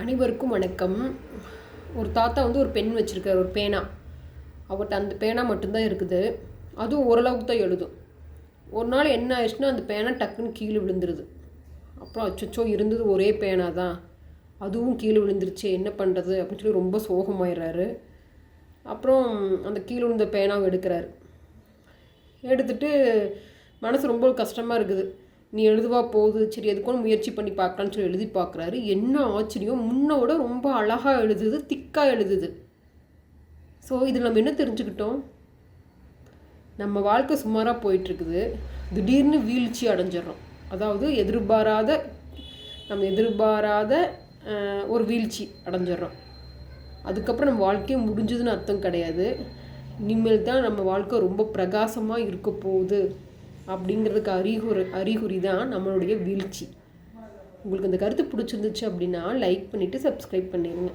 அனைவருக்கும் வணக்கம். ஒரு தாத்தா வந்து ஒரு பெண் வச்சுருக்காரு ஒரு பேனா. அவர்கிட்ட அந்த பேனா மட்டும்தான் இருக்குது. அதுவும் ஓரளவுக்கு தான் எழுதும். ஒரு நாள் என்ன ஆயிடுச்சுன்னா அந்த பேனா டக்குன்னு கீழே விழுந்துருது. அப்புறம் அச்சோ இருந்தது ஒரே பேனா தான். அதுவும் கீழே விழுந்துருச்சு என்ன பண்ணுறது அப்படின்னு சொல்லி ரொம்ப சோகமாயிடுறாரு. அப்புறம் அந்த கீழே விழுந்த பேனாவை எடுக்கிறாரு. எடுத்துட்டு மனசு ரொம்ப கஷ்டமாக இருக்குது. நீ எழுதுவா போகுது சரி எதுக்கும் முயற்சி பண்ணி பார்க்கலான்னு சொல்லி எழுதி பார்க்குறாரு. என்ன ஆச்சரியம் முன்னோட ரொம்ப அழகாக எழுதுது திக்காக எழுதுது. ஸோ இதில் நம்ம என்ன தெரிஞ்சுக்கிட்டோம்? நம்ம வாழ்க்கை சுமாராக போயிட்டுருக்குது. திடீர்னு வீழ்ச்சி அடைஞ்சிடறோம். அதாவது எதிர்பாராத நம்ம எதிர்பாராத ஒரு வீழ்ச்சி அடைஞ்சிடறோம். அதுக்கப்புறம் நம்ம வாழ்க்கையே முடிஞ்சதுன்னு அர்த்தம் கிடையாது. இனிமேல் தான் நம்ம வாழ்க்கை ரொம்ப பிரகாசமாக இருக்க போகுது. அப்படிங்கிறதுக்கு அறிகுறி அறிகுறி தான் நம்மளுடைய வீழ்ச்சி. உங்களுக்கு இந்த கருத்து பிடிச்சிருந்துச்சு அப்படின்னா லைக் பண்ணிவிட்டு சப்ஸ்கிரைப் பண்ணிடுங்க